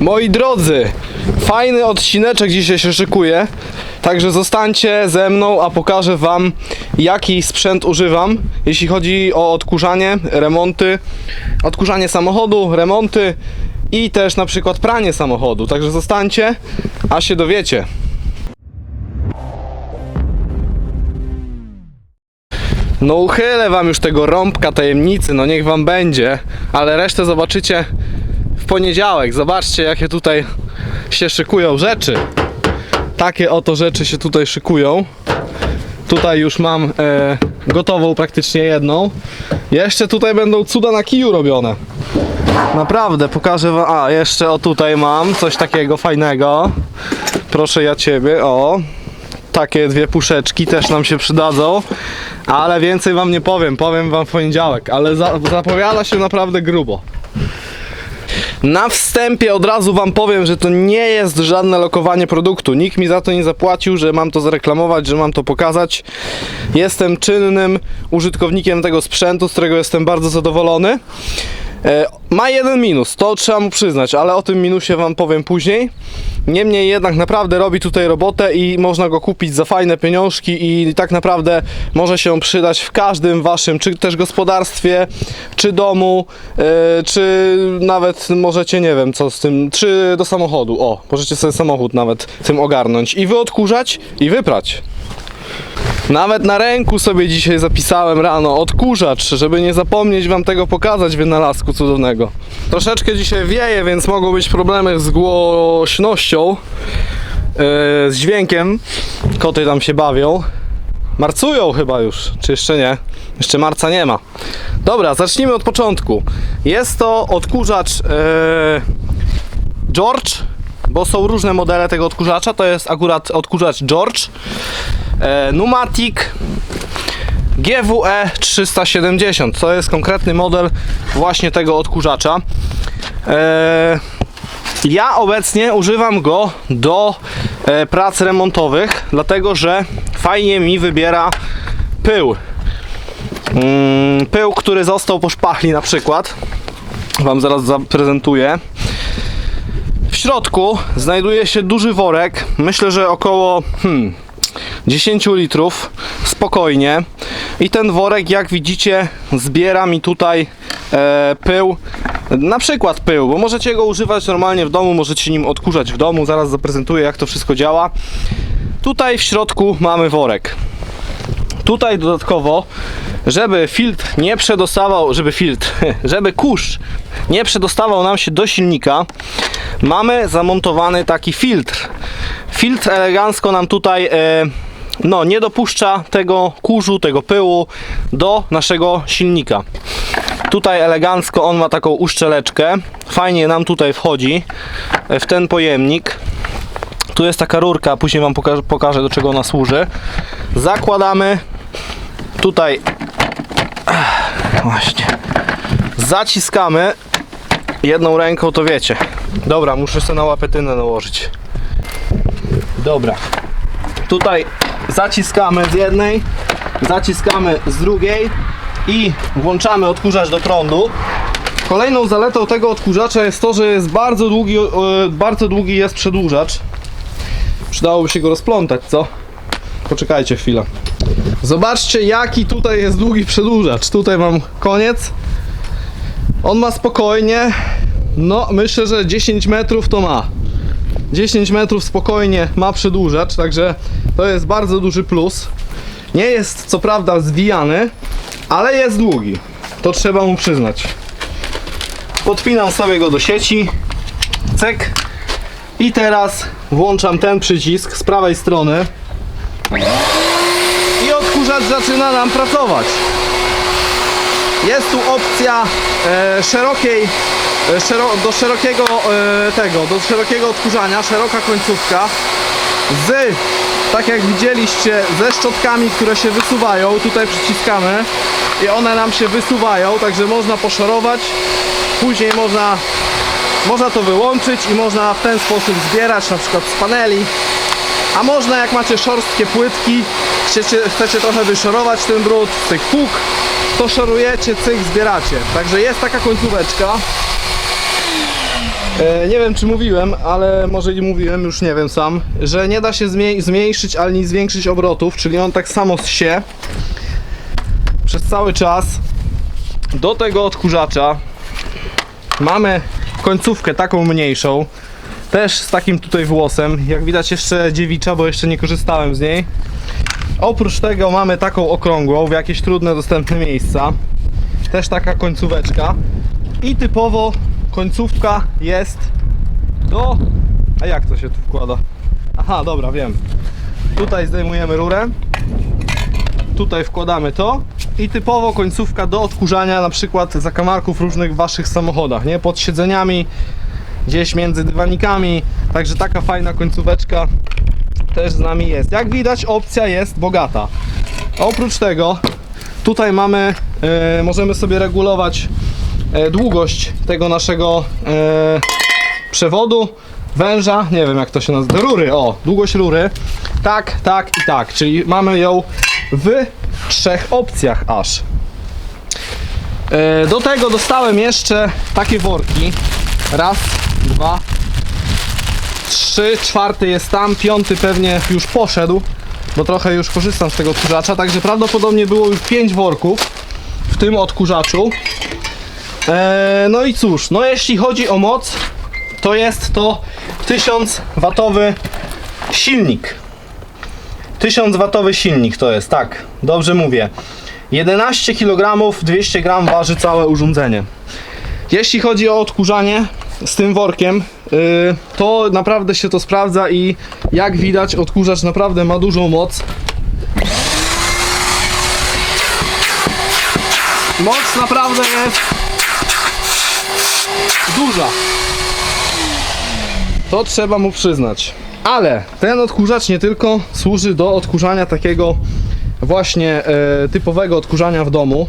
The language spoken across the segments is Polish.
Moi drodzy, fajny odcineczek dzisiaj się szykuje, także zostańcie ze mną, a pokażę wam jaki sprzęt używam, jeśli chodzi o odkurzanie, remonty, odkurzanie samochodu, remonty i też na przykład pranie samochodu, także zostańcie, a się dowiecie. No uchylę wam już tego rąbka tajemnicy, no niech wam będzie, ale resztę zobaczycie w poniedziałek. Zobaczcie jakie tutaj się szykują rzeczy. Takie oto rzeczy się tutaj szykują. Tutaj już mam e, gotową praktycznie jedną. Jeszcze tutaj będą cuda na kiju robione. Naprawdę, pokażę wam. A, jeszcze o tutaj mam coś takiego fajnego. Proszę ja ciebie, o. Takie dwie puszeczki też nam się przydadzą. Ale więcej wam nie powiem, powiem wam w poniedziałek. Ale za, zapowiada się naprawdę grubo. Na wstępie od razu wam powiem, że to nie jest żadne lokowanie produktu. Nikt mi za to nie zapłacił, że mam to zareklamować, że mam to pokazać. Jestem czynnym użytkownikiem tego sprzętu, z którego jestem bardzo zadowolony. E, Ma jeden minus, to trzeba mu przyznać, ale o tym minusie wam powiem później. Niemniej jednak naprawdę robi tutaj robotę i można go kupić za fajne pieniążki i tak naprawdę może się przydać w każdym waszym, czy też gospodarstwie, czy domu, e, czy nawet możecie, nie wiem co z tym, czy do samochodu, o, możecie sobie samochód nawet tym ogarnąć i wy odkurzać i wyprać. Nawet na ręku sobie dzisiaj zapisałem rano odkurzacz, żeby nie zapomnieć wam tego pokazać wynalazku cudownego. Troszeczkę dzisiaj wieje, więc mogą być problemy z głośnością, yy, z dźwiękiem. Koty tam się bawią. Marcują chyba już, czy jeszcze nie? Jeszcze marca nie ma. Dobra, zacznijmy od początku. Jest to odkurzacz yy, George, bo są różne modele tego odkurzacza. To jest akurat odkurzacz George. E, Numatic GWE 370 to jest konkretny model właśnie tego odkurzacza. E, ja obecnie używam go do e, prac remontowych, dlatego że fajnie mi wybiera pył. Mm, pył, który został po szpachli na przykład. Wam zaraz zaprezentuję. W środku znajduje się duży worek, myślę, że około hmm, 10 litrów, spokojnie. I ten worek, jak widzicie, zbiera mi tutaj e, pył, na przykład pył, bo możecie go używać normalnie w domu, możecie nim odkurzać w domu, zaraz zaprezentuję jak to wszystko działa. Tutaj w środku mamy worek. Tutaj dodatkowo, żeby filtr nie przedostawał, żeby filtr, żeby kurz nie przedostawał nam się do silnika, mamy zamontowany taki filtr. Filtr elegancko nam tutaj e, no, nie dopuszcza tego kurzu, tego pyłu do naszego silnika. Tutaj elegancko on ma taką uszczeleczkę. Fajnie nam tutaj wchodzi e, w ten pojemnik. Tu jest taka rurka, później Wam pokażę, pokażę do czego ona służy. Zakładamy tutaj właśnie zaciskamy jedną ręką, to wiecie. Dobra, muszę sobie na łapetynę nałożyć. Dobra. Tutaj zaciskamy z jednej, zaciskamy z drugiej i włączamy odkurzacz do prądu. Kolejną zaletą tego odkurzacza jest to, że jest bardzo długi, e, bardzo długi jest przedłużacz. Przydałoby się go rozplątać, co? Poczekajcie chwilę. Zobaczcie jaki tutaj jest długi przedłużacz. Tutaj mam koniec. On ma spokojnie, no myślę, że 10 metrów to ma. 10 metrów spokojnie ma przedłużacz, także to jest bardzo duży plus. Nie jest co prawda zwijany, ale jest długi. To trzeba mu przyznać. Podpinam sobie go do sieci. Cek. I teraz włączam ten przycisk z prawej strony. I odkurzacz zaczyna nam pracować. Jest tu opcja e, szerokiej, e, szero, do szerokiego e, tego, do szerokiego odkurzania, szeroka końcówka z, tak jak widzieliście, ze szczotkami, które się wysuwają, tutaj przyciskamy i one nam się wysuwają, także można poszorować, później można, można to wyłączyć i można w ten sposób zbierać na przykład z paneli, a można jak macie szorstkie płytki, chcecie, chcecie trochę wyszorować ten brud z tych pół, to szorujecie, cyk, zbieracie. Także jest taka końcóweczka. E, nie wiem czy mówiłem, ale może i mówiłem, już nie wiem sam, że nie da się zmniej- zmniejszyć ani zwiększyć obrotów, czyli on tak samo się przez cały czas. Do tego odkurzacza mamy końcówkę taką mniejszą, też z takim tutaj włosem, jak widać jeszcze dziewicza, bo jeszcze nie korzystałem z niej. Oprócz tego mamy taką okrągłą w jakieś trudne dostępne miejsca, też taka końcóweczka. I typowo końcówka jest do... A jak to się tu wkłada? Aha, dobra, wiem. Tutaj zdejmujemy rurę, tutaj wkładamy to i typowo końcówka do odkurzania na przykład zakamarków różnych w waszych samochodach, nie? Pod siedzeniami, gdzieś między dywanikami, także taka fajna końcóweczka też z nami jest. Jak widać opcja jest bogata. Oprócz tego tutaj mamy, e, możemy sobie regulować długość tego naszego e, przewodu, węża, nie wiem jak to się nazywa, rury, o, długość rury, tak, tak i tak, czyli mamy ją w trzech opcjach aż. E, Do tego dostałem jeszcze takie worki, raz, dwa, trzy, czwarty jest tam, piąty pewnie już poszedł, bo trochę już korzystam z tego odkurzacza, także prawdopodobnie było już pięć worków w tym odkurzaczu. E, no i cóż, no jeśli chodzi o moc, to jest to 1000 watowy silnik. 1000 watowy silnik to jest, tak, dobrze mówię. 11 kg 200 g waży całe urządzenie. Jeśli chodzi o odkurzanie z tym workiem, yy, to naprawdę się to sprawdza i jak widać odkurzacz naprawdę ma dużą moc. Moc naprawdę jest duża. To trzeba mu przyznać. Ale ten odkurzacz nie tylko służy do odkurzania takiego właśnie e, typowego odkurzania w domu,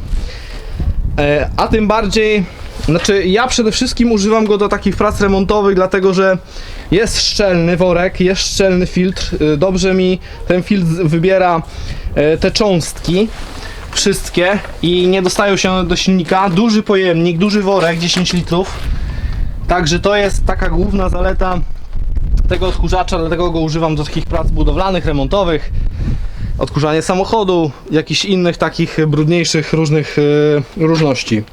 e, a tym bardziej, znaczy ja przede wszystkim używam go do takich prac remontowych, dlatego że jest szczelny worek, jest szczelny filtr, e, dobrze mi ten filtr wybiera e, te cząstki wszystkie i nie dostają się do silnika. Duży pojemnik, duży worek, 10 litrów. Także to jest taka główna zaleta tego odkurzacza, dlatego go używam do takich prac budowlanych, remontowych, odkurzanie samochodu, jakichś innych takich brudniejszych różnych yy, różności.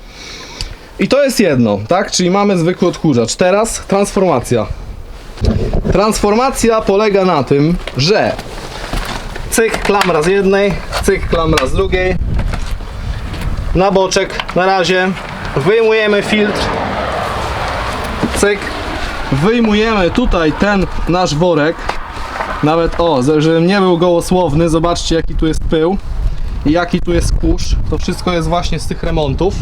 I to jest jedno, tak? Czyli mamy zwykły odkurzacz. Teraz transformacja. Transformacja polega na tym, że cyk, klamra z jednej, cyk, klamra z drugiej. Na boczek na razie wyjmujemy filtr. Cyk, wyjmujemy tutaj ten nasz worek. Nawet o, żebym nie był gołosłowny, zobaczcie jaki tu jest pył i jaki tu jest kurz. To wszystko jest właśnie z tych remontów.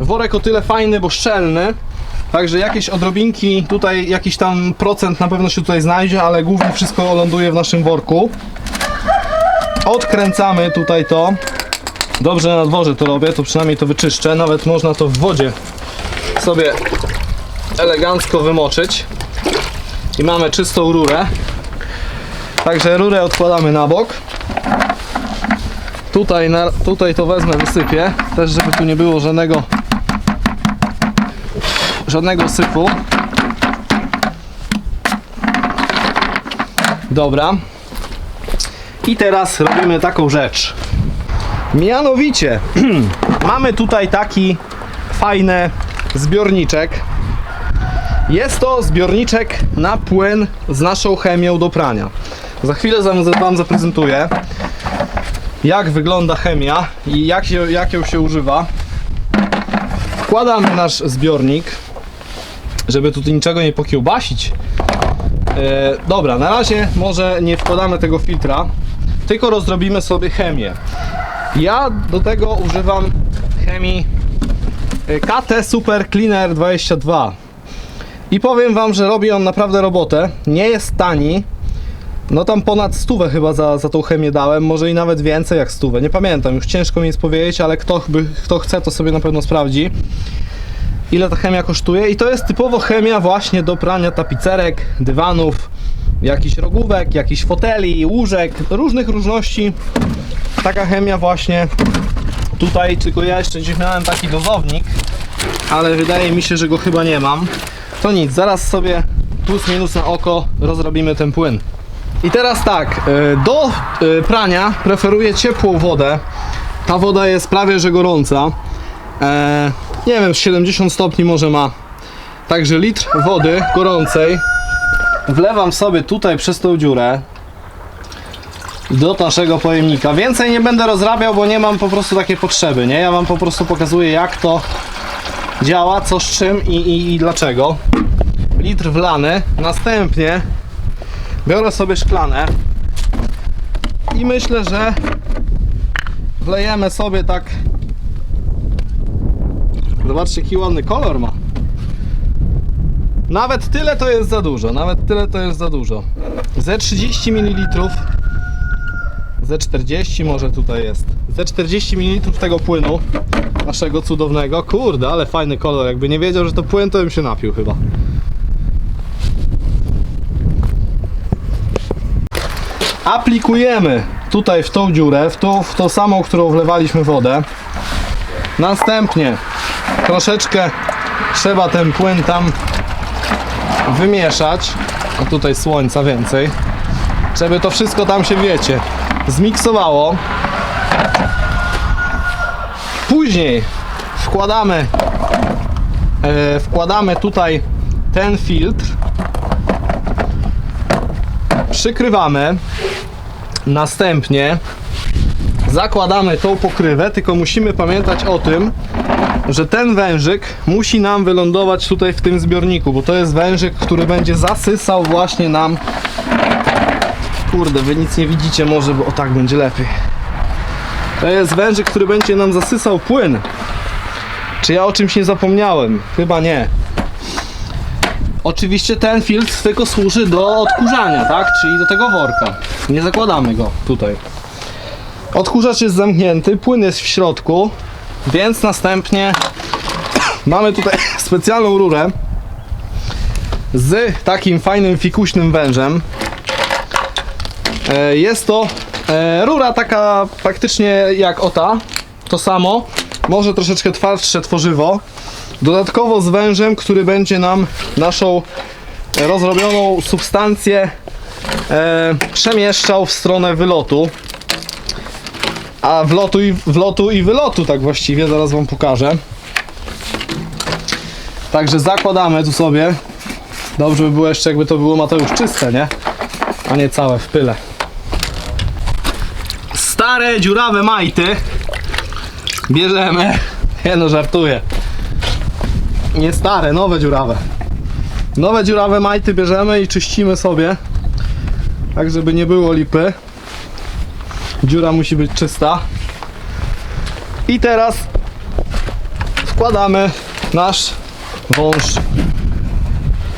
Worek o tyle fajny, bo szczelny. Także jakieś odrobinki, tutaj jakiś tam procent na pewno się tutaj znajdzie, ale głównie wszystko ląduje w naszym worku. Odkręcamy tutaj to. Dobrze na dworze to robię, to przynajmniej to wyczyszczę. Nawet można to w wodzie sobie elegancko wymoczyć. I mamy czystą rurę. Także rurę odkładamy na bok. Tutaj, na, tutaj to wezmę, wysypię. Też żeby tu nie było żadnego żadnego syfu. Dobra. I teraz robimy taką rzecz. Mianowicie mamy tutaj taki fajny zbiorniczek. Jest to zbiorniczek na płyn z naszą chemią do prania. Za chwilę wam, zaprezentuję jak wygląda chemia i jak, się, jak ją się używa. Wkładamy nasz zbiornik, żeby tutaj niczego nie pokiełbasić. E, dobra, na razie może nie wkładamy tego filtra, tylko rozrobimy sobie chemię. Ja do tego używam chemii e, KT Super Cleaner 22. I powiem wam, że robi on naprawdę robotę. Nie jest tani. No tam ponad stówę chyba za, za tą chemię dałem, może i nawet więcej jak stówę. Nie pamiętam, już ciężko mi jest powiedzieć, ale kto, by, kto chce, to sobie na pewno sprawdzi. Ile ta chemia kosztuje? I to jest typowo chemia właśnie do prania tapicerek, dywanów, jakichś rogówek, jakichś foteli, łóżek, różnych różności. Taka chemia właśnie tutaj, tylko ja jeszcze gdzieś miałem taki dozownik, ale wydaje mi się, że go chyba nie mam. To nic, zaraz sobie plus minus na oko rozrobimy ten płyn. I teraz tak, e, do e, prania preferuję ciepłą wodę. Ta woda jest prawie że gorąca. E, nie wiem, z 70 stopni może ma. Także litr wody gorącej wlewam sobie tutaj przez tą dziurę do naszego pojemnika. Więcej nie będę rozrabiał, bo nie mam po prostu takiej potrzeby, nie? Ja wam po prostu pokazuję jak to działa, co z czym i, i, i dlaczego. Litr wlany. Następnie biorę sobie szklanę i myślę, że wlejemy sobie tak zobaczcie jaki ładny kolor ma. Nawet tyle to jest za dużo, nawet tyle to jest za dużo. Ze 30 ml ze 40 może tutaj jest ze 40 ml tego płynu naszego cudownego, kurde ale fajny kolor, jakby nie wiedział, że to płyn to bym się napił chyba aplikujemy tutaj w tą dziurę, w tą, w tą samą, którą wlewaliśmy wodę. Następnie troszeczkę trzeba ten płyn tam wymieszać. A tutaj słońca więcej. Żeby to wszystko tam się, wiecie, zmiksowało. Później wkładamy e, wkładamy tutaj ten filtr przykrywamy Następnie zakładamy tą pokrywę, tylko musimy pamiętać o tym, że ten wężyk musi nam wylądować tutaj w tym zbiorniku, bo to jest wężyk, który będzie zasysał właśnie nam Kurde, wy nic nie widzicie może, bo o tak będzie lepiej. To jest wężyk, który będzie nam zasysał płyn. Czy ja o czymś nie zapomniałem? Chyba nie. Oczywiście ten filtr tylko służy do odkurzania, tak? Czyli do tego worka. Nie zakładamy go tutaj. Odkurzacz jest zamknięty, płyn jest w środku, więc następnie mamy tutaj specjalną rurę z takim fajnym fikuśnym wężem. E, Jest to e, rura taka praktycznie jak ota, to samo, może troszeczkę twardsze tworzywo. Dodatkowo z wężem, który będzie nam naszą rozrobioną substancję e, przemieszczał w stronę wylotu. A wlotu i, wlotu i wylotu tak właściwie, zaraz wam pokażę. Także zakładamy tu sobie. Dobrze by było jeszcze jakby to było Mateusz czyste, nie? A nie całe w pyle. Stare dziurawe majty bierzemy. Nie no, żartuję. Nie stare, nowe dziurawe. Nowe dziurawe majty bierzemy i czyścimy sobie. Tak, żeby nie było lipy. Dziura musi być czysta. I teraz wkładamy nasz wąż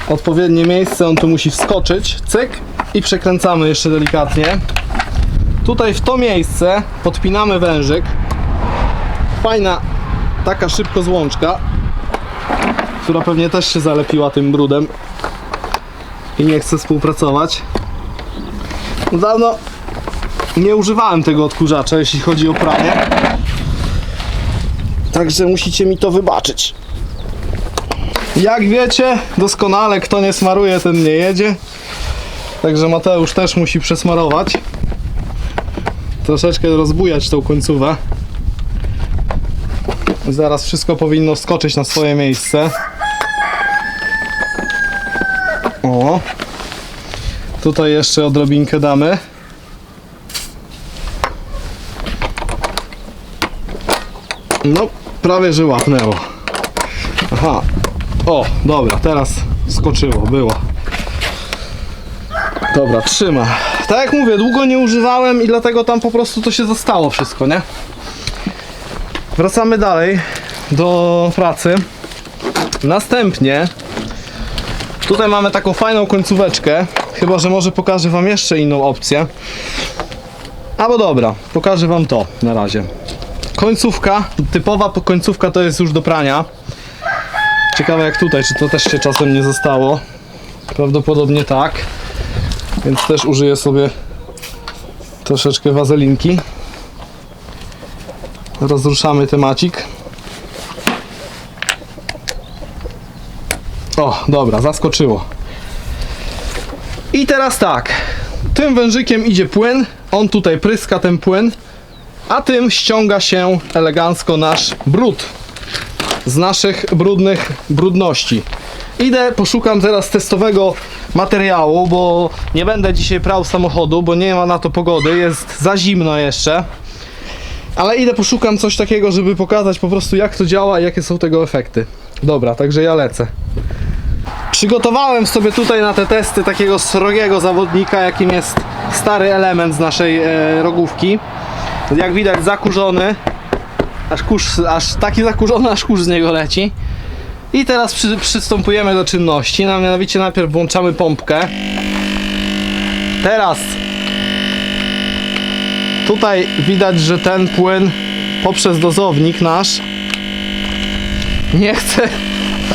odpowiednie miejsce. On tu musi wskoczyć. Cyk. I przekręcamy jeszcze delikatnie. Tutaj w to miejsce podpinamy wężyk. Fajna taka szybko złączka która pewnie też się zalepiła tym brudem i nie chce współpracować. Dawno nie używałem tego odkurzacza, jeśli chodzi o pranie. Także musicie mi to wybaczyć. Jak wiecie, doskonale kto nie smaruje, ten nie jedzie. Także Mateusz też musi przesmarować. Troszeczkę rozbujać tą końcówę. Zaraz wszystko powinno skoczyć na swoje miejsce. O. Tutaj jeszcze odrobinkę damy. No, prawie że łapnęło. Aha. O, dobra, teraz skoczyło, było. Dobra, trzyma. Tak jak mówię, długo nie używałem i dlatego tam po prostu to się zostało wszystko, nie? Wracamy dalej do pracy. Następnie tutaj mamy taką fajną końcóweczkę. Chyba, że może pokażę Wam jeszcze inną opcję. Albo dobra, pokażę Wam to na razie. Końcówka, typowa końcówka to jest już do prania. Ciekawe jak tutaj, czy to też się czasem nie zostało. Prawdopodobnie tak. Więc też użyję sobie troszeczkę wazelinki. Rozruszamy temacik. O, dobra, zaskoczyło. I teraz tak. Tym wężykiem idzie płyn. On tutaj pryska ten płyn. A tym ściąga się elegancko nasz brud. Z naszych brudnych brudności. Idę, poszukam teraz testowego materiału, bo nie będę dzisiaj prał samochodu, bo nie ma na to pogody, jest za zimno jeszcze. Ale idę, poszukam coś takiego, żeby pokazać po prostu jak to działa i jakie są tego efekty. Dobra, także ja lecę. Przygotowałem sobie tutaj na te testy takiego srogiego zawodnika, jakim jest stary element z naszej e, rogówki. Jak widać zakurzony, aż, kurz, aż taki zakurzony, aż kurz z niego leci. I teraz przy, przystępujemy do czynności, no, mianowicie najpierw włączamy pompkę. Teraz tutaj widać, że ten płyn poprzez dozownik nasz nie chce,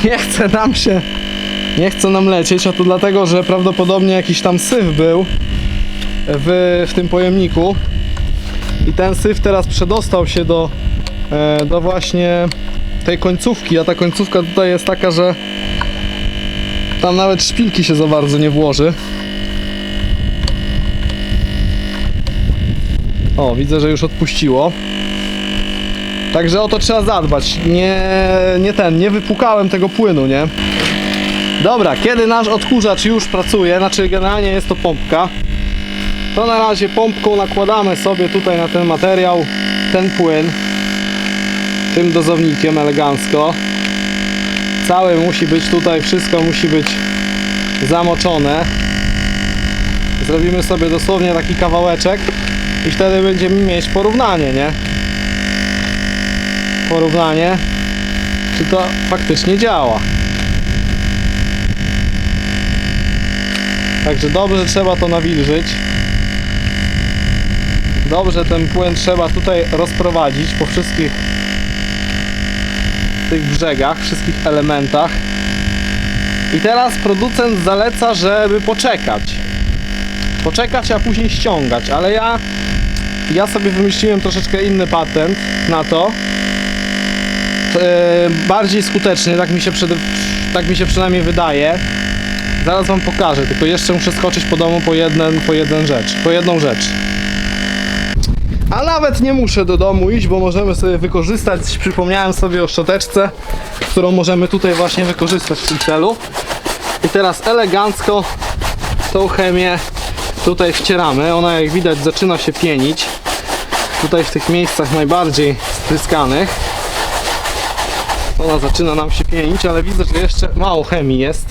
nie chce nam się nie chce nam lecieć, a to dlatego, że prawdopodobnie jakiś tam syf był w, w tym pojemniku i ten syf teraz przedostał się do, e, do właśnie tej końcówki, a ta końcówka tutaj jest taka, że tam nawet szpilki się za bardzo nie włoży. O, widzę, że już odpuściło. Także o to trzeba zadbać. Nie, nie ten, nie wypłukałem tego płynu, nie? Dobra, kiedy nasz odkurzacz już pracuje, znaczy generalnie jest to pompka, to na razie pompką nakładamy sobie tutaj na ten materiał ten płyn tym dozownikiem elegancko. Cały musi być tutaj, wszystko musi być zamoczone. Zrobimy sobie dosłownie taki kawałeczek i wtedy będziemy mieć porównanie, nie? Porównanie, czy to faktycznie działa. Także dobrze trzeba to nawilżyć. Dobrze ten płyn trzeba tutaj rozprowadzić po wszystkich tych brzegach, wszystkich elementach. I teraz producent zaleca, żeby poczekać. Poczekać, a później ściągać, ale ja ja sobie wymyśliłem troszeczkę inny patent na to. E, bardziej skuteczny, tak mi się przede, tak mi się przynajmniej wydaje. Zaraz wam pokażę, tylko jeszcze muszę skoczyć po domu po jeden, po jeden rzecz, po jedną rzecz. A nawet nie muszę do domu iść, bo możemy sobie wykorzystać, przypomniałem sobie o szczoteczce, którą możemy tutaj właśnie wykorzystać w tym celu. I teraz elegancko tą chemię tutaj wcieramy. Ona jak widać zaczyna się pienić. Tutaj w tych miejscach najbardziej spryskanych. Ona zaczyna nam się pienić, ale widzę, że jeszcze mało chemii jest.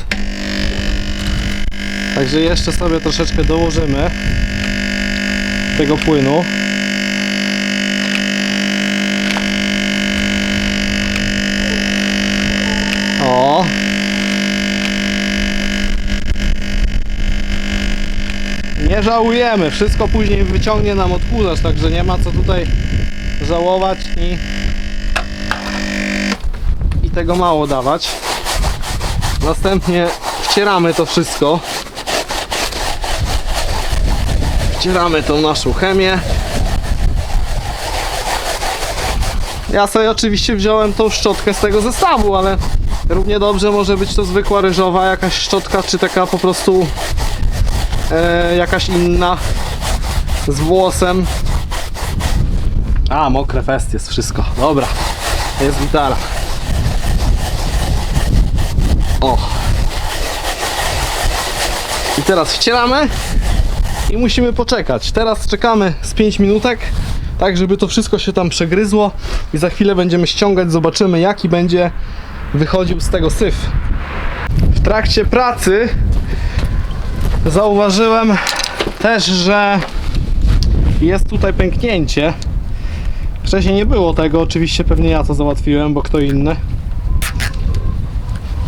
Także jeszcze sobie troszeczkę dołożymy tego płynu. Żałujemy, wszystko później wyciągnie nam odkurzacz, także nie ma co tutaj żałować i i tego mało dawać. Następnie wcieramy to wszystko. Wcieramy tą naszą chemię. Ja sobie oczywiście wziąłem tą szczotkę z tego zestawu, ale równie dobrze może być to zwykła ryżowa jakaś szczotka, czy taka po prostu e, jakaś inna z włosem. A, mokre fest jest wszystko. Dobra, jest gitara. O. I teraz wcieramy i musimy poczekać. Teraz czekamy z 5 minutek, tak żeby to wszystko się tam przegryzło i za chwilę będziemy ściągać, zobaczymy jaki będzie wychodził z tego syf. W trakcie pracy zauważyłem też, że jest tutaj pęknięcie. Wcześniej nie było tego, oczywiście pewnie ja to załatwiłem, bo kto inny.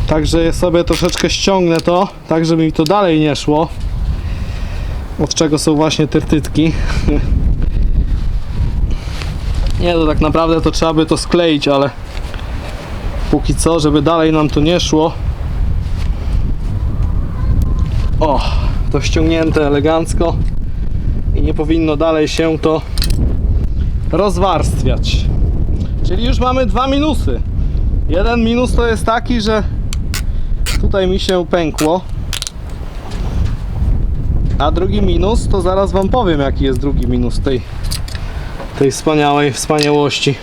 Także sobie troszeczkę ściągnę to, tak żeby mi to dalej nie szło. Od czego są właśnie tyrtytki. Nie, to tak naprawdę to trzeba by to skleić, ale póki co, żeby dalej nam to nie szło. O, to ściągnięte elegancko i nie powinno dalej się to rozwarstwiać. Czyli już mamy dwa minusy. Jeden minus to jest taki, że Tutaj mi się pękło. A drugi minus, to zaraz wam powiem jaki jest drugi minus tej, tej wspaniałej wspaniałości.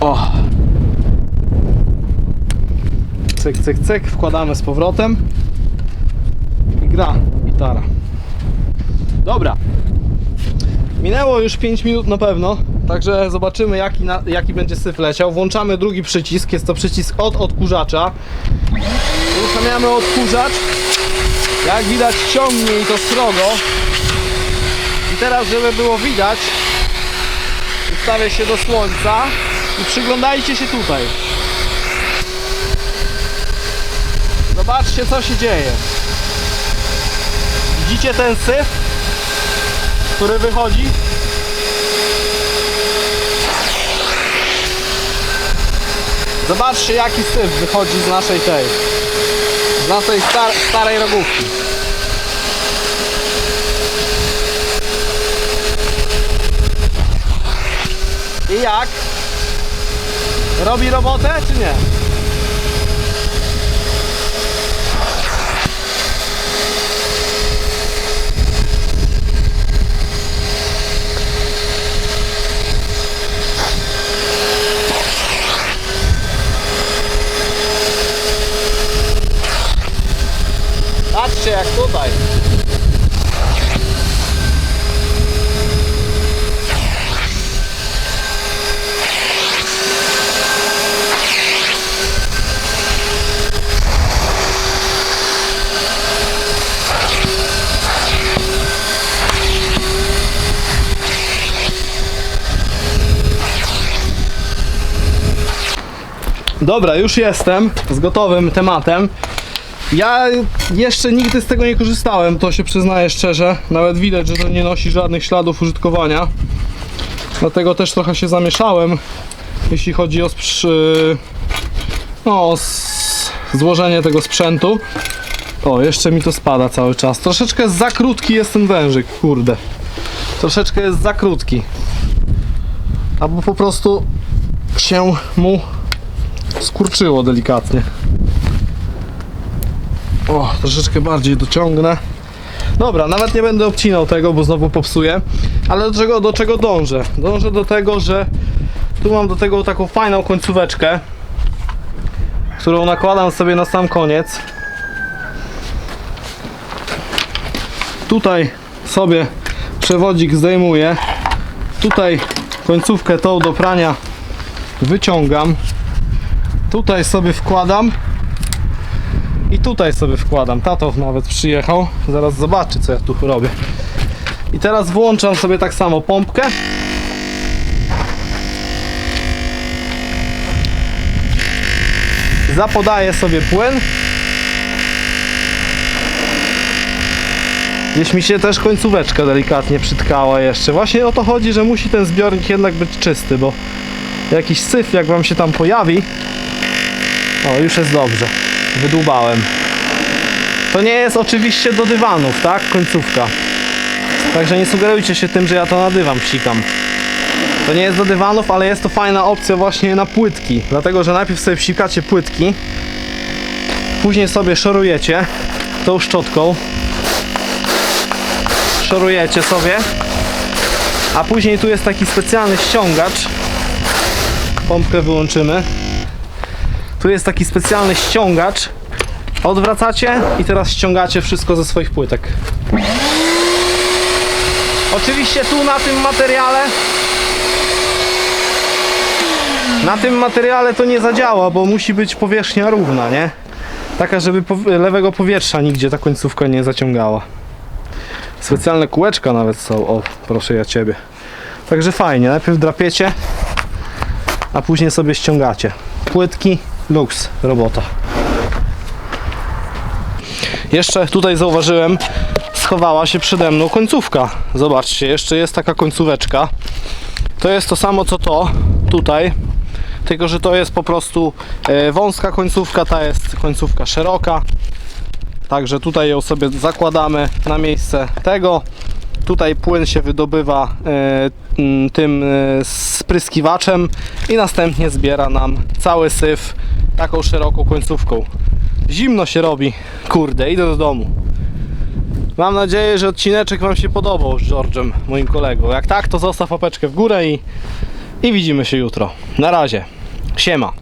O! Cyk, cyk, cyk, wkładamy z powrotem i gra gitara. Dobra. Minęło już 5 minut na pewno, także zobaczymy jaki, na, jaki będzie syf leciał. Włączamy drugi przycisk, jest to przycisk od odkurzacza. Uruchamiamy odkurzacz. Jak widać ciągnie i to srogo. I teraz żeby było widać, ustawię się do słońca i przyglądajcie się tutaj. Zobaczcie co się dzieje. Widzicie ten syf, który wychodzi? Zobaczcie jaki syf wychodzi z naszej tej, z naszej star starej rogówki. I jak? Robi robotę czy nie? Patrzcie jak tutaj. Dobra, już jestem z gotowym tematem. Ja jeszcze nigdy z tego nie korzystałem, to się przyznaję szczerze. Nawet widać, że to nie nosi żadnych śladów użytkowania. Dlatego też trochę się zamieszałem, jeśli chodzi o sprzy... no, s- złożenie tego sprzętu. O, jeszcze mi to spada cały czas. Troszeczkę za krótki jest ten wężyk, kurde. Troszeczkę jest za krótki. Albo po prostu się mu skurczyło delikatnie. O, troszeczkę bardziej dociągnę. Dobra, nawet nie będę obcinał tego, bo znowu popsuję. Ale do czego, do czego dążę? Dążę do tego, że tu mam do tego taką fajną końcóweczkę, którą nakładam sobie na sam koniec. Tutaj sobie przewodzik zdejmuję. Tutaj końcówkę tą do prania wyciągam. Tutaj sobie wkładam i tutaj sobie wkładam. Tato nawet przyjechał. Zaraz zobaczy, co ja tu robię. I teraz włączam sobie tak samo pompkę. Zapodaję sobie płyn. Gdzieś mi się też końcóweczka delikatnie przytkała jeszcze. Właśnie o to chodzi, że musi ten zbiornik jednak być czysty, bo jakiś syf jak wam się tam pojawi, o już jest dobrze. Wydłubałem. To nie jest oczywiście do dywanów, tak? Końcówka. Także nie sugerujcie się tym, że ja to na dywan psikam. To nie jest do dywanów, ale jest to fajna opcja właśnie na płytki. Dlatego, że najpierw sobie psikacie płytki, później sobie szorujecie tą szczotką. Szorujecie sobie. A później tu jest taki specjalny ściągacz. Pompkę wyłączymy. Tu jest taki specjalny ściągacz. Odwracacie i teraz ściągacie wszystko ze swoich płytek. Oczywiście tu na tym materiale na tym materiale to nie zadziała, bo musi być powierzchnia równa, nie? Taka, żeby lewego powietrza nigdzie ta końcówka nie zaciągała. Specjalne kółeczka nawet są, o proszę ja ciebie. Także fajnie, najpierw drapiecie, a później sobie ściągacie. Płytki, luks, robota. Jeszcze tutaj zauważyłem, schowała się przede mną końcówka. Zobaczcie, jeszcze jest taka końcóweczka. To jest to samo co to tutaj, tylko że to jest po prostu e, wąska końcówka, ta jest końcówka szeroka. Także tutaj ją sobie zakładamy na miejsce tego. Tutaj płyn się wydobywa e, tym e, spryskiwaczem i następnie zbiera nam cały syf taką szeroką końcówką. Zimno się robi. Kurde, idę do domu. Mam nadzieję, że odcineczek Wam się podobał z George'em, moim kolegą. Jak tak, to zostaw łapeczkę w górę i, i widzimy się jutro. Na razie. Siema.